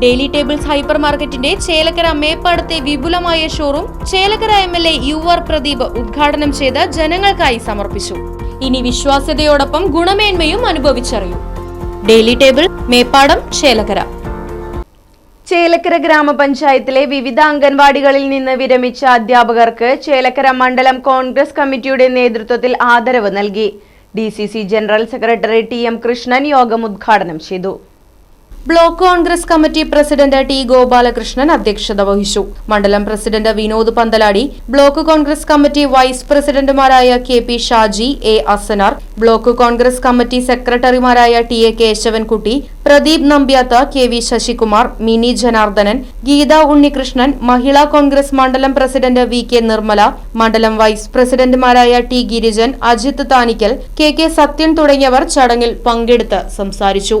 Daily tables hyper മാർക്കറ്റിന്റെ ചേലക്കര മേപ്പാടത്തെ വിപുലമായ showroom Chelakkara M L A U R Pradeep ഉദ്ഘാടനം ചെയ്ത് ജനങ്ങൾക്കായി സമർപ്പിച്ചു. ഇനി വിശ്വാസ്യതയോടൊപ്പം ഗുണമേന്മയും അനുഭവിച്ചറിയും. Daily table Meppadam Chelakkara. Chelakkara ഗ്രാമപഞ്ചായത്തിലെ വിവിധ അംഗൻവാടികളിൽ നിന്ന് വിരമിച്ച അധ്യാപകർക്ക് ചേലക്കര മണ്ഡലം കോൺഗ്രസ് കമ്മിറ്റിയുടെ നേതൃത്വത്തിൽ ആദരവ് നൽകി. D general secretary T M Krishnan യോഗം ഉദ്ഘാടനം ചെയ്തു. Block Congress committee president T Gopalakrishnan അധ്യക്ഷത വഹിച്ചു. മണ്ഡലം president Vinod Panthaladi block Congress committee vice പ്രസിഡന്റുമാരായ K P Shaji A Asanar block Congress committee സെക്രട്ടറിമാരായ T A Keshavankutty Pradeep Nambyatha K V Sasikumar Mini Janardhanan Geetha Unnikrishnan Mahila Congress മണ്ഡലം president V K Nirmala മണ്ഡലം vice പ്രസിഡന്റുമാരായ T Girijan Ajith Thanikkal K K Sathyan തുടങ്ങിയവർ ചടങ്ങിൽ പങ്കെടുത്ത് സംസാരിച്ചു.